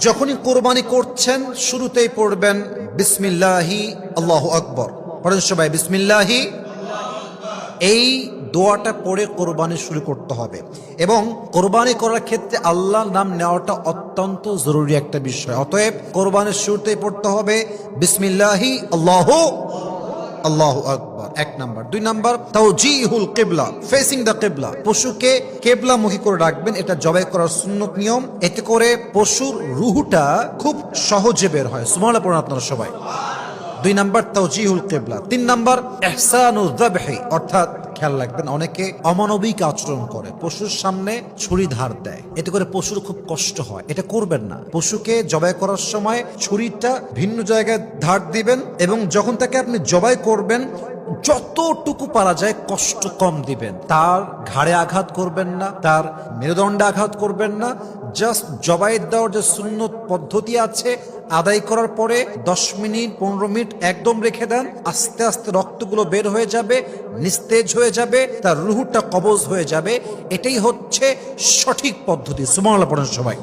যখনই কোরবানি করছেন, শুরুতেই পড়বেন, বিসমিল্লাহি, আল্লাহ আকবর। পড়েন সবাই, বিসমিল্লাহি, এই দোয়াটা পড়ে কোরবানি শুরু করতে হবে। এবং কোরবানি করার ক্ষেত্রে আল্লাহর নাম নেওয়াটা অত্যন্ত জরুরি একটা বিষয়। অতএব কোরবানির শুরুতেই পড়তে হবে, বিসমিল্লাহি, আল্লাহ আল্লাহ আকবর, এক নাম্বার। দুই নাম্বার, তাওজিহুল কেবলা ফেসিং দ্য কেবলা। পশুকে কেবলামুখী করে রাখবেন, এটা জবাই করার সুন্নত নিয়ম। এতে করে পশুর রুহুটা খুব সহজে বের হয়। সুমালা পড়ুন আপনারা সবাই। দুই নাম্বার, তাওজিহুল কেবলা। তিন নাম্বার, ইহসানুল যাবহি অর্থাৎ খেয়াল রাখবেন, অনেকে অমানবিক আচরণ করে, পশুর সামনে ছুরি ধার দেয়। এতে করে পশুর খুব কষ্ট হয়। এটা করবেন না। পশুকে জবাই করার সময় ছুরিটা ভিন্ন জায়গায় ধার দিবেন এবং যখন তাকে আপনি জবাই করবেন যতটুকু পারা যায় কষ্ট কম দিবেন। তার ঘাড়ে আঘাত করবেন না, তার মেরুদণ্ডে আঘাত করবেন না। জাস্ট জবাই দেওয়ার যে সুন্নত পদ্ধতি আছে, আদায় করার পরে দশ মিনিট, পনেরো মিনিট একদম রেখে দেন। আস্তে আস্তে রক্তগুলো বের হয়ে যাবে, নিস্তেজ হয়ে যাবে, তার রুহুটা কবজ হয়ে যাবে। এটাই হচ্ছে সঠিক পদ্ধতি। সুমালা পড়েন সবাই।